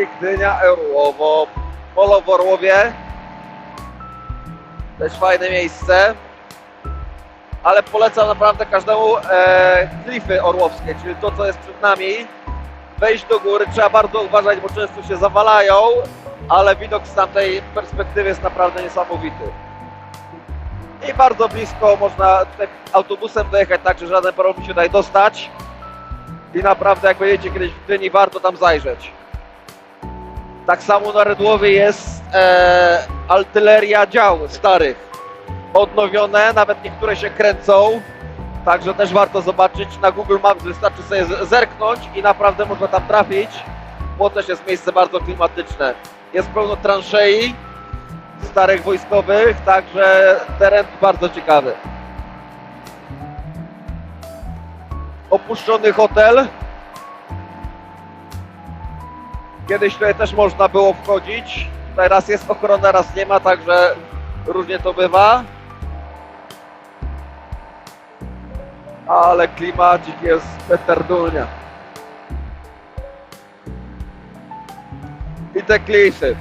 I Gdynia Orłowo. Polo w Orłowie. Też fajne miejsce. Ale polecam naprawdę każdemu e, klify orłowskie, czyli to co jest przed nami. Wejść do góry, trzeba bardzo uważać, bo często się zawalają, ale widok z tamtej perspektywy jest naprawdę niesamowity. I bardzo blisko można tutaj autobusem dojechać, tak że żaden problem się tutaj dostać. I naprawdę jak będziecie kiedyś w Gdyni, warto tam zajrzeć. Tak samo na Redłowie jest e, artyleria dział starych. Odnowione, nawet niektóre się kręcą. Także też warto zobaczyć. Na Google Maps wystarczy sobie zerknąć i naprawdę można tam trafić, bo też jest miejsce bardzo klimatyczne. Jest pełno transzei starych wojskowych, także teren bardzo ciekawy. Opuszczony hotel. Kiedyś tutaj też można było wchodzić. Tutaj raz jest ochrona, raz nie ma, także różnie to bywa. Ale klimacik jest petardunia. I te klify.